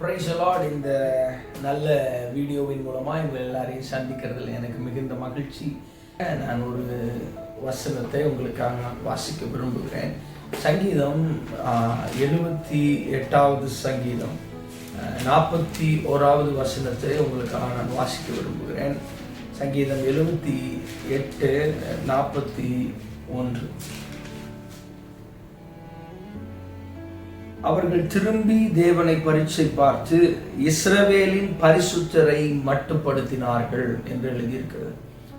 Price allot இந்த நல்ல வீடியோவின் மூலமாக இவங்க எல்லாரையும் சந்திக்கிறதுல எனக்கு மிகுந்த மகிழ்ச்சி. நான் ஒரு வசனத்தை உங்களுக்காக நான் வாசிக்க விரும்புகிறேன். சங்கீதம் எழுபத்தி எட்டாவது சங்கீதம். நாற்பத்தி ஓராவது வசனத்தை உங்களுக்காக நான் வாசிக்க விரும்புகிறேன். சங்கீதம் எழுபத்தி எட்டு நாற்பத்தி ஒன்று. அவர்கள் திரும்பி தேவனை பரீட்சை பார்த்து இஸ்ரவேலின் பரிசுத்தரை மட்டுப்படுத்தினார்கள் என்று எழுதியிருக்கிறது.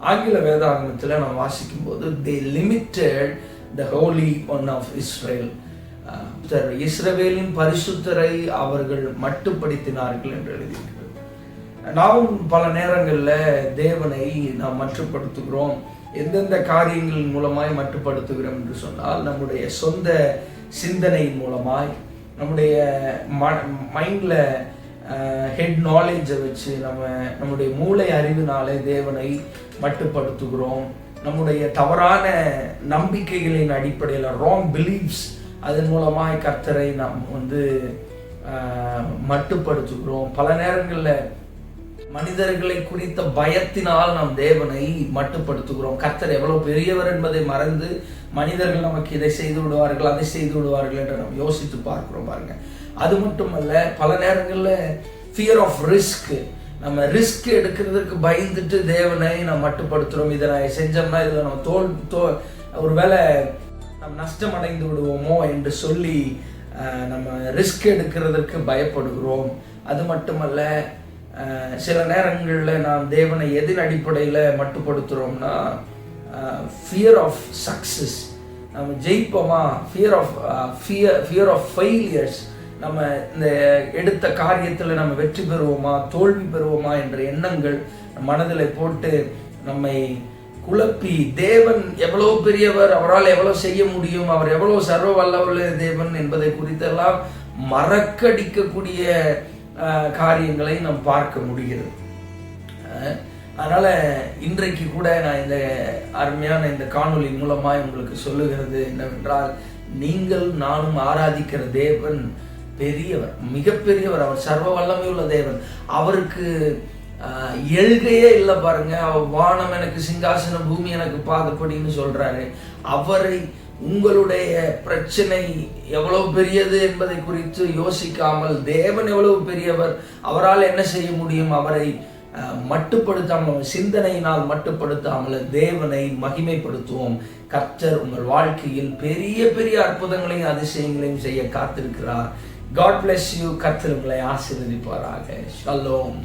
ஆங்கில வேதாகமத்தில் நாம் வாசிக்கும் போது they limited the holy one of Israel இஸ்ரவேலின் பரிசுத்தரை அவர்கள் மட்டுப்படுத்தினார்கள் என்று எழுதியிருக்கிறது. நாமும் பல நேரங்களில் தேவனை நாம் மட்டுப்படுத்துகிறோம் எந்தெந்த காரியங்களின் மூலமாய் மட்டுப்படுத்துகிறோம் என்று சொன்னால் நம்முடைய சொந்த சிந்தனையின் மூலமாய் நம்முடைய ம மைண்டில் ஹெட் நாலேஜை வச்சு நம்ம நம்முடைய மூளை அறிவினாலே தேவனை மட்டுப்படுத்துகிறோம். நம்முடைய தவறான நம்பிக்கைகளின் அடிப்படையில் ராங் பிலீவ்ஸ் அதன் மூலமாக கர்த்தரை நாம் வந்து மட்டுப்படுத்துகிறோம். பல நேரங்களில் மனிதர்களை குறித்த பயத்தினால் நாம் தேவனை மட்டுப்படுத்துகிறோம். கர்த்தர் எவ்வளவு பெரியவர் என்பதை மறந்து மனிதர்கள் நமக்கு இதை செய்து விடுவார்கள் அதை செய்து விடுவார்கள் என்று நாம் யோசித்து பார்க்கிறோம் பாருங்க. அது மட்டுமல்ல பல நேரங்களில் ஃபியர் ஆஃப் ரிஸ்க் நம்ம ரிஸ்க் எடுக்கிறதுக்கு பயந்துட்டு தேவனை நம்ம மட்டுப்படுத்துகிறோம் இதை நான் செஞ்சோம்னா இதில் நம்ம தோல் தோ ஒருவேளை நம்ம நஷ்டம் அடைந்து விடுவோமோ என்று சொல்லி நம்ம ரிஸ்க் எடுக்கிறதுக்கு பயப்படுகிறோம். அது மட்டுமல்ல சில நேரங்களில் நாம் தேவனை எதின் அடிப்படையில் மட்டுப்படுத்துகிறோம்னா ஃபியர் ஆஃப் சக்ஸஸ் நம்ம ஜெயிப்போமா? Fear of fear fear of failures நம்ம இந்த எடுத்த காரியத்தில் நம்ம வெற்றி பெறுவோமா? தோல்வி பெறுவோமா? என்ற எண்ணங்கள் மனதில் போட்டு நம்மை குழப்பி தேவன் எவ்வளோ பெரியவர் அவரால் எவ்வளோ செய்ய முடியும் அவர் எவ்வளோ சர்வ வல்லவர்கள் தேவன் என்பதை குறித்தெல்லாம் மறக்கடிக்கக்கூடிய காரியங்களை நாம் பார்க்க முடிகிறது. அதனால் இன்றைக்கு கூட நான் இந்த அருமையான இந்த காணொலி மூலமாக உங்களுக்கு சொல்லுகிறது என்னவென்றால் நீங்கள் நானும் ஆராதிக்கிற தேவன் பெரியவர் மிகப்பெரியவர் அவர் சர்வ வல்லமை உள்ள தேவன். அவருக்கு எழுகையே இல்லை பாருங்க. அவர் வானம் எனக்கு சிங்காசனம் பூமி எனக்கு பாதப்படின்னு சொல்றாரு. அவரை உங்களுடைய பிரச்சனை எவ்வளவு பெரியது என்பதை குறித்து யோசிக்காமல் தேவன் எவ்வளவு பெரியவர் அவரால் என்ன செய்ய முடியும் அவரை மட்டுப்படுத்தாமல் சிந்தனையினால் மட்டுப்படுத்தாமல் தேவனை மகிமைப்படுத்துவோம். கர்த்தர் உங்கள் வாழ்க்கையில் பெரிய பெரிய அற்புதங்களையும் அதிசயங்களையும் செய்ய காத்திருக்கிறார். காட் பிளஸ் யூ கர்த்தர் உங்களை ஆசீர்வதிப்பாராக. ஷலோம்